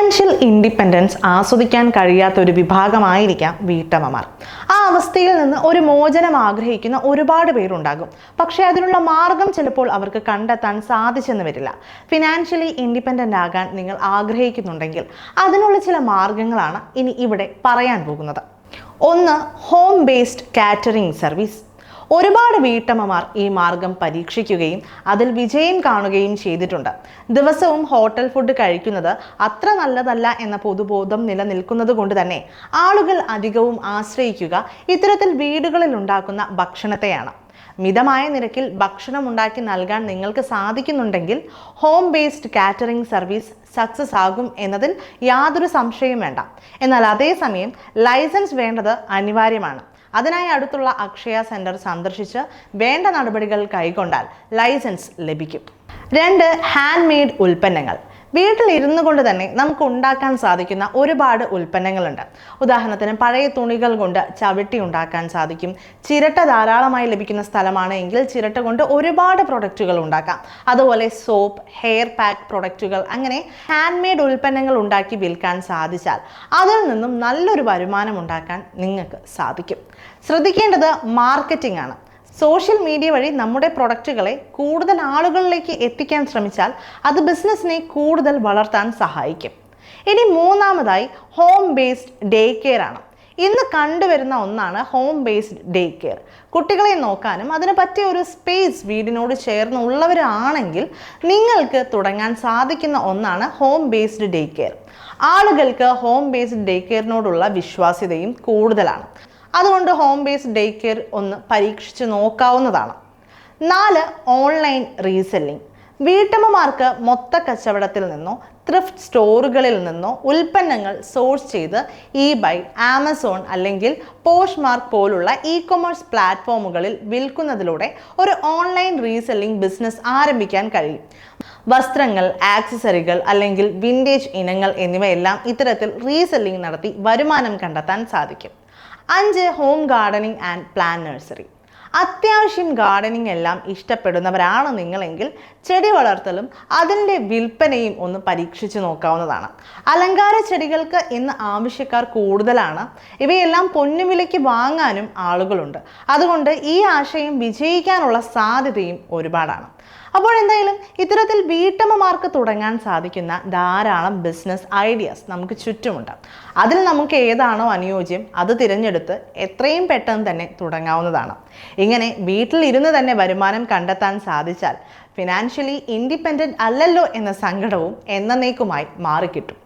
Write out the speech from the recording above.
Financial independence ആസ്വദിക്കാൻ കഴിയാത്ത ഒരു വിഭാഗമായിരിക്കാം വീട്ടമ്മമാർ. ആ അവസ്ഥയിൽ നിന്ന് ഒരു മോചനം ആഗ്രഹിക്കുന്ന ഒരുപാട് പേരുണ്ടാകും. പക്ഷേ അതിനുള്ള മാർഗം ചിലപ്പോൾ അവർക്ക് കണ്ടെത്താൻ സാധിച്ചെന്ന് വരില്ല. ഫിനാൻഷ്യലി ഇൻഡിപെൻഡന്റ് ആകാൻ നിങ്ങൾ ആഗ്രഹിക്കുന്നുണ്ടെങ്കിൽ അതിനുള്ള ചില മാർഗങ്ങളാണ് ഇനി ഇവിടെ പറയാൻ പോകുന്നത്. ഒന്ന് ഹോം ബേസ്ഡ് കാറ്ററിംഗ് സർവീസ് ഒരുപാട് വീട്ടമ്മമാർ ഈ മാർഗം പരീക്ഷിക്കുകയും അതിൽ വിജയം കാണുകയും ചെയ്തിട്ടുണ്ട്. ദിവസവും ഹോട്ടൽ ഫുഡ് കഴിക്കുന്നത് അത്ര നല്ലതല്ല എന്ന പൊതുബോധം നിലനിൽക്കുന്നത് കൊണ്ട് തന്നെ ആളുകൾ അധികവും ആശ്രയിക്കുക ഇത്തരത്തിൽ വീടുകളിൽ ഉണ്ടാക്കുന്ന ഭക്ഷണത്തെയാണ്. മിതമായ നിരക്കിൽ ഭക്ഷണം ഉണ്ടാക്കി നൽകാൻ നിങ്ങൾക്ക് സാധിക്കുന്നുണ്ടെങ്കിൽ home based catering service success ആകും എന്നതിൽ യാതൊരു സംശയവും വേണ്ട. എന്നാൽ അതേസമയം ലൈസൻസ് വേണ്ടത് അനിവാര്യമാണ്. അതിനായി അടുത്തുള്ള അക്ഷയ സെന്റർ സന്ദർശിച്ച് വേണ്ട നടപടികൾ കൈക്കൊണ്ടാൽ ലൈസൻസ് ലഭിക്കും. രണ്ട് ഹാൻഡ് മെയ്ഡ് ഉൽപ്പന്നങ്ങൾ. വീട്ടിൽ ഇരുന്നു കൊണ്ട് തന്നെ നമുക്ക് ഉണ്ടാക്കാൻ സാധിക്കുന്ന ഒരുപാട് ഉൽപ്പന്നങ്ങളുണ്ട്. ഉദാഹരണത്തിന് പഴയ തുണികൾ കൊണ്ട് ചവിട്ടി ഉണ്ടാക്കാൻ സാധിക്കും. ചിരട്ട ധാരാളമായി ലഭിക്കുന്ന സ്ഥലമാണ് എങ്കിൽ ചിരട്ട കൊണ്ട് ഒരുപാട് പ്രൊഡക്റ്റുകൾ ഉണ്ടാക്കാം. അതുപോലെ സോപ്പ് ഹെയർ പാക്ക് പ്രൊഡക്റ്റുകൾ അങ്ങനെ ഹാൻഡ് മെയ്ഡ് ഉൽപ്പന്നങ്ങൾ ഉണ്ടാക്കി വിൽക്കാൻ സാധിച്ചാൽ അതിൽ നിന്നും നല്ലൊരു വരുമാനം ഉണ്ടാക്കാൻ നിങ്ങൾക്ക് സാധിക്കും. ശ്രദ്ധിക്കേണ്ടത് മാർക്കറ്റിംഗ് ആണ്. സോഷ്യൽ മീഡിയ വഴി നമ്മുടെ പ്രൊഡക്റ്റുകളെ കൂടുതൽ ആളുകളിലേക്ക് എത്തിക്കാൻ ശ്രമിച്ചാൽ അത് ബിസിനസ്സിനെ കൂടുതൽ വളർത്താൻ സഹായിക്കും. ഇനി മൂന്നാമതായി ഹോം ബേസ്ഡ് ഡേ കെയർ ആണ്. ഇന്ന് കണ്ടുവരുന്ന ഒന്നാണ് ഹോം ബേസ്ഡ് ഡേ കെയർ കുട്ടികളെ നോക്കാനും അതിന് പറ്റിയ ഒരു സ്പേസ് വീടിനോട് ചേർന്നുള്ളവരാണെങ്കിൽ നിങ്ങൾക്ക് തുടങ്ങാൻ സാധിക്കുന്ന ഒന്നാണ് ഹോം ബേസ്ഡ് ഡേ കെയർ ആളുകൾക്ക് ഹോം ബേസ്ഡ് ഡേ കെയറിനോടുള്ള വിശ്വാസ്യതയും കൂടുതലാണ്. അതുകൊണ്ട് ഹോം ബേസ്ഡ് ഡേ കെയർ ഒന്ന് പരീക്ഷിച്ച് നോക്കാവുന്നതാണ്. നാല് ഓൺലൈൻ റീസെല്ലിംഗ് വീട്ടമ്മമാർക്ക് മൊത്ത കച്ചവടത്തിൽ നിന്നോ ത്രിഫ്റ്റ് സ്റ്റോറുകളിൽ നിന്നോ ഉൽപ്പന്നങ്ങൾ സോഴ്സ് ചെയ്ത് ഇ ബൈ ആമസോൺ അല്ലെങ്കിൽ പോഷ് മാർക്ക് പോലുള്ള ഇ കൊമേഴ്സ് പ്ലാറ്റ്ഫോമുകളിൽ വിൽക്കുന്നതിലൂടെ ഒരു ഓൺലൈൻ റീസെല്ലിംഗ് ബിസിനസ് ആരംഭിക്കാൻ കഴിയും. വസ്ത്രങ്ങൾ ആക്സസറികൾ അല്ലെങ്കിൽ വിന്റേജ് ഇനങ്ങൾ എന്നിവയെല്ലാം ഇത്തരത്തിൽ റീസെല്ലിംഗ് നടത്തി വരുമാനം കണ്ടെത്താൻ സാധിക്കും. അഞ്ച് home gardening and plan nursery അത്യാവശ്യം ഗാർഡനിങ് എല്ലാം ഇഷ്ടപ്പെടുന്നവരാണ് നിങ്ങളെങ്കിൽ ചെടി വളർത്തലും അതിന്റെ വിൽപ്പനയും ഒന്ന് പരീക്ഷിച്ച് നോക്കാവുന്നതാണ്. അലങ്കാര ചെടികൾക്ക് ഇന്ന് ആവശ്യക്കാർ കൂടുതലാണ്. ഇവയെല്ലാം പൊന്നുവിലയ്ക്ക് വാങ്ങാനും ആളുകളുണ്ട്. അതുകൊണ്ട് ഈ ആശയം വിജയിക്കാനുള്ള സാധ്യതയും ഒരുപാടാണ്. അപ്പോൾ എന്തായാലും ഇത്തരത്തിൽ വീട്ടമ്മമാർക്ക് തുടങ്ങാൻ സാധിക്കുന്ന ധാരാളം ബിസിനസ് ഐഡിയാസ് നമുക്ക് ചുറ്റുമുണ്ട്. അതിൽ നമുക്ക് ഏതാണോ അനുയോജ്യം അത് തിരഞ്ഞെടുത്ത് എത്രയും പെട്ടെന്ന് തന്നെ തുടങ്ങാവുന്നതാണ്. ഇങ്ങനെ വീട്ടിലിരുന്ന് തന്നെ വരുമാനം കണ്ടെത്താൻ സാധിച്ചാൽ ഫിനാൻഷ്യലി ഇൻഡിപെൻഡന്റ് അല്ലല്ലോ എന്ന സങ്കടവും എന്നേക്കുമായി മാറിക്കിട്ടും.